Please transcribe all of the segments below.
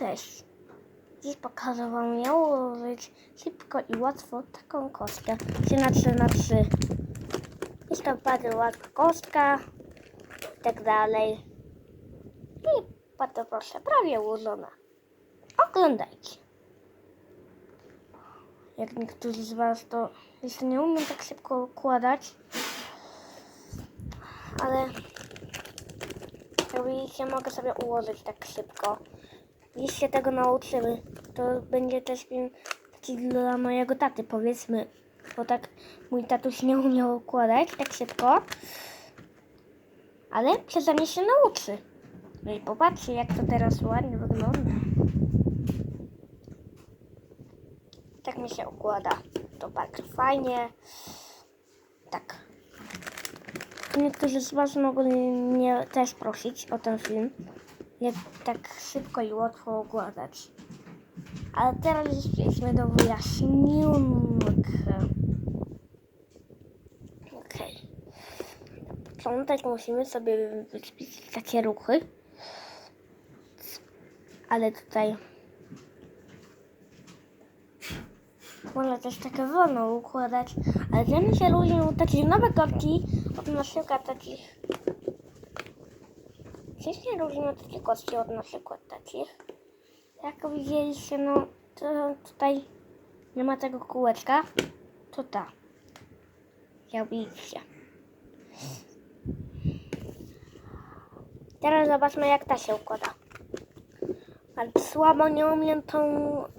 Cześć. Dziś pokażę Wam jak ułożyć szybko i łatwo taką kostkę 3 na 3 na 3 Jest to bardzo łatwa kostka i tak dalej. I bardzo proszę, prawie ułożona. Oglądajcie. Jak niektórzy z Was to jeszcze nie umiem tak szybko układać, ale widzicie, mogę sobie ułożyć tak szybko. Jeśli się tego nauczymy, to będzie też film taki dla mojego taty, powiedzmy. Bo tak mój tatuś nie umiał układać tak szybko. Ale przeze mnie się nauczy. No i popatrzcie, jak to teraz ładnie wygląda. Tak mi się układa. To bardzo fajnie. Tak. Niektórzy z Was mogli mnie też prosić o ten film, jak tak szybko i łatwo układać. Ale teraz przejdźmy do wyjaśniónek. Okej. Na początek musimy sobie wypisać takie ruchy. Ale tutaj można też takie wolno układać, ale tym się różnią takie nowe kostki od na przykład takich. Czym się różnią takie kostki od na przykład takich? Jak widzieliście, no to tutaj nie ma tego kółeczka, to ta. Jak widzicie. Teraz zobaczmy jak ta się układa. Bardzo słabo nie umiem tą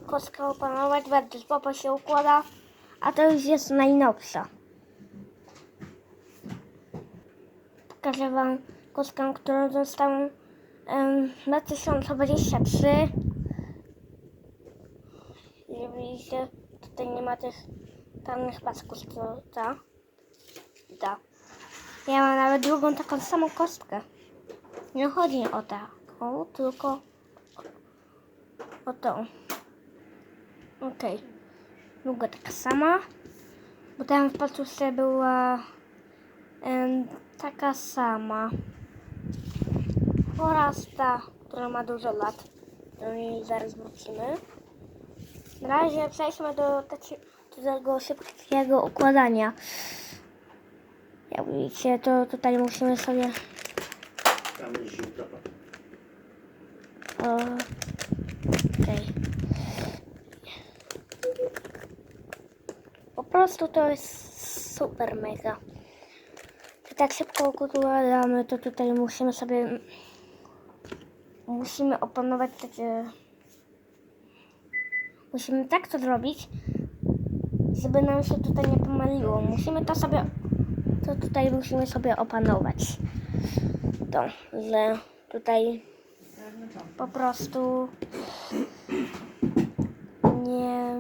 kostkę opanować, bardzo słabo się układa, a to już jest najnowsza. Pokażę Wam kostkę, którą dostałam em, na 2023. Jak widzicie, tutaj nie ma tych czarnych pasków, co ta. Ja mam nawet drugą taką samą kostkę. Nie chodzi o taką, tylko o tą. Okej. Długa taka sama. Bo tam w patusie była em, taka sama. Oraz ta, która ma dużo lat. Do niej zaraz wrócimy. Na razie przejdźmy do, tego szybkiego układania. Jak widzicie, to tutaj musimy sobie Tam jest żółta. O, Okej. Po prostu to jest super mega. I tak szybko układamy, to tutaj musimy sobie musimy opanować takie musimy tak to zrobić, żeby nam się tutaj nie pomyliło. Musimy to sobie to tutaj musimy sobie opanować. To, że tutaj po prostu nie,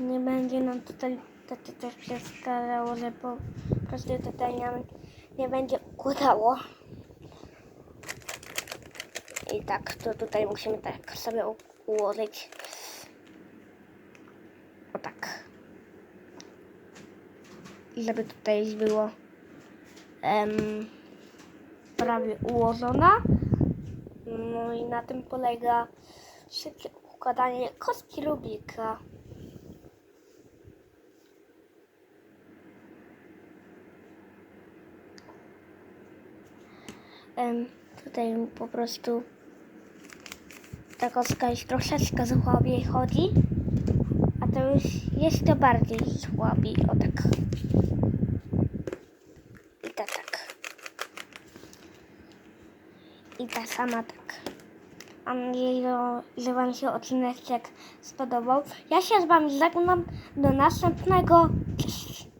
nie będzie nam tutaj to, też przeszkadzało, że po prostu tutaj nam nie będzie układało. I tak, to tutaj musimy tak sobie ułożyć. O tak. Żeby tutaj było em, prawie ułożona. No i na tym polega szybkie układanie kostki Rubika. Em, tutaj po prostu ta kostka troszeczkę słabiej chodzi, a to już jeszcze bardziej słabiej, o tak. I ta tak. I ta sama tak. Mam nadzieję, że Wam się odcinek spodobał. Ja się z Wami żegnam. Do następnego. Cześć.